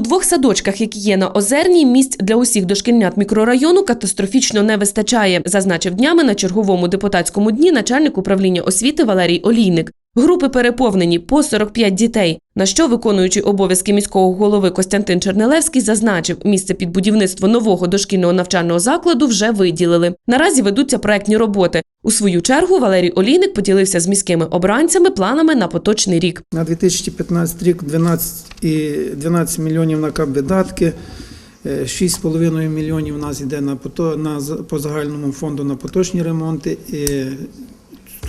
У двох садочках, які є на Озерній, місць для усіх дошкільнят мікрорайону катастрофічно не вистачає, зазначив днями на черговому депутатському дні начальник управління освіти Валерій Олійник. Групи переповнені по 45 дітей. На що виконуючий обов'язки міського голови Костянтин Чернелевський зазначив, місце під будівництво нового дошкільного навчального закладу вже виділили. Наразі ведуться проектні роботи. У свою чергу Валерій Олійник поділився з міськими обранцями планами на поточний рік. На 2015 рік 12, і 12 мільйонів на кап видатки, е, 6,5 мільйонів у нас йде на, пото- на, по загальному фонду на поточні ремонти.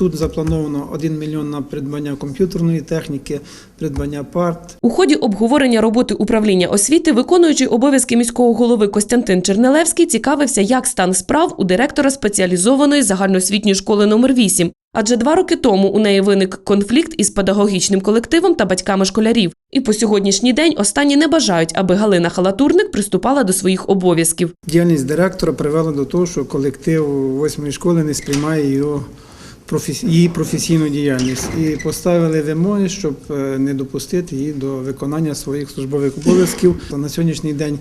Тут заплановано 1 мільйон на придбання комп'ютерної техніки, придбання парт, У ході обговорення роботи управління освіти, виконуючий обов'язки міського голови Костянтин Чернелевський цікавився, як стан справ у директора спеціалізованої загальноосвітньої школи номер 8 Адже два роки тому у неї виник конфлікт із педагогічним колективом та батьками школярів. І по сьогоднішній день останні не бажають, аби Галина Халатурник приступала до своїх обов'язків. Діяльність директора привела до того, що колектив восьмої школи не сприймає його її професійну діяльність і поставили вимоги, щоб е, не допустити її до виконання своїх службових обов'язків. На сьогоднішній день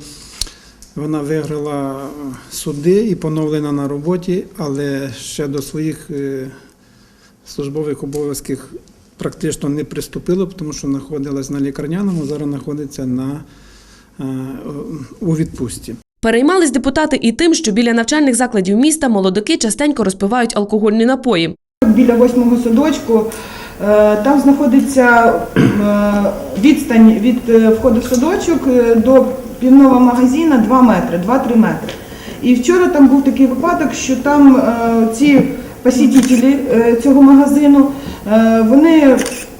вона виграла е, суди і поновлена на роботі, але ще до своїх е, службових обов'язків практично не приступила, тому що знаходилась на лікарняному, зараз знаходиться на, у відпустці. Переймались депутати і тим, що біля навчальних закладів міста молодики частенько розпивають алкогольні напої. Біля восьмого садочку е, там знаходиться е, відстань від е, входу в садочок до півного магазина 2 метри, 2-3 метри. І вчора там був такий випадок, що там ці посітителі цього магазину, вони,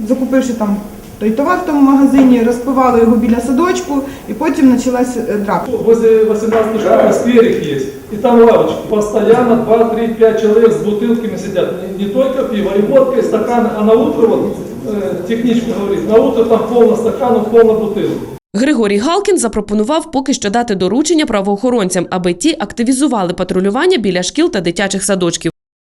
закупивши там той товар в тому магазині, розпивали його біля садочку, і потім почалася е, драка. Возле 18 школы скверик есть, и там лавочки. Постоянно 2, 3, 5 человек с бутылками сидят. Не, не только пиво, и водка, и стаканы. А на утро, вот э, техничка говорит, на утро там полно стаканов, полно бутылок. Григорій Галкін запропонував поки що дати доручення правоохоронцям, аби ті активізували патрулювання біля шкіл та дитячих садочків.